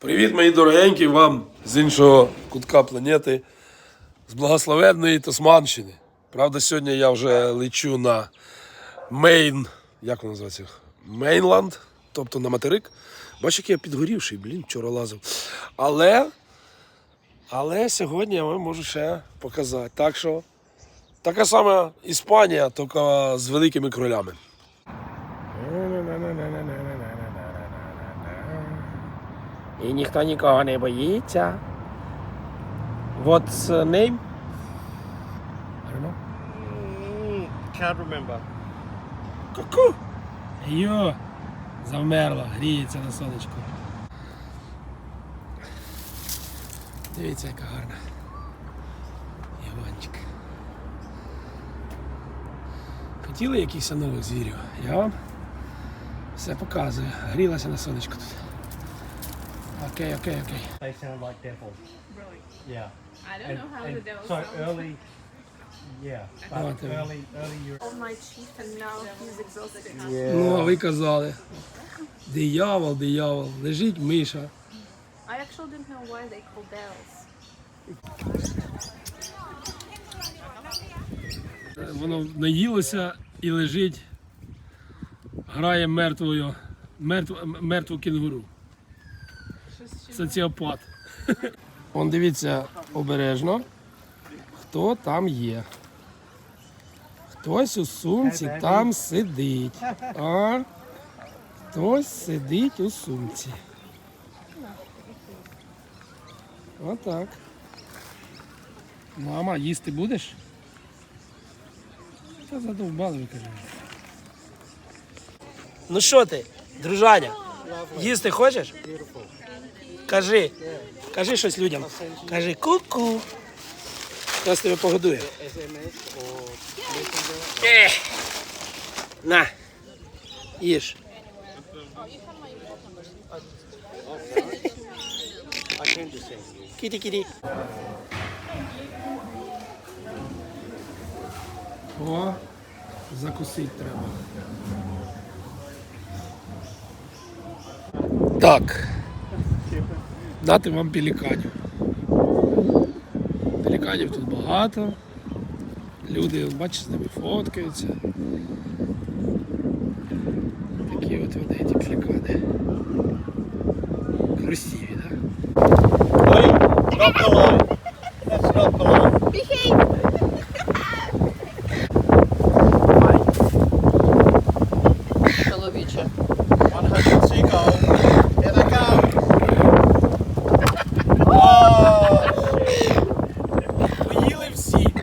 Привіт, мої дорогенькі, вам з іншого кутка планети, з благословенної Тасманщини. Правда, сьогодні я вже лечу на Мейн, як воно називається? Мейнланд, тобто на материк. Бачиш, який я підгорівший, блін, вчора лазив. Але, але сьогодні я вам можу ще показати. Так що така сама Іспанія, тільки з великими кролями. І ніхто нікого не боїться. What's name? I don't know. Can't remember. Ку-ку. Йо, завмерла, гріється на сонечку. Дивіться, яка гарна. Іванчик. Хотіли якихось нових звірів? Я вам все показую. Грілася на сонечку тут. Окей, окей, окей. They sound like devils. Really? Yeah. I don't And, know how and the devil so sounds. early. Yeah. But Oh, devil. early, early. You're, Oh, my chief, and now he's exhausted. Ну, а ви казали. Диявол, диявол, лежить миша. I actually didn't know why they call bells. Воно наїлося і лежить, грає мертвою, мертв, мертву кінгуру. Соціопат. Он дивіться обережно, хто там є. Хтось у сумці там сидить. А? Хтось сидить у сумці. Отак. Мама, їсти будеш? Та задовбали ви кажу. Ну що ти, дружаня? Їсти хочеш? Кажи. Кажи щось людям. Кажи ку-ку. Хтось тебе погодує. Ех. На. Їж. Say. Кіті-кіті. О, закусити треба. Так. Дати вам пеліканів. Пеліканів тут багато. Люди, бачите, з ними фоткаються. Такі от вони ці пелікани. Красиві, так? Да? Ой.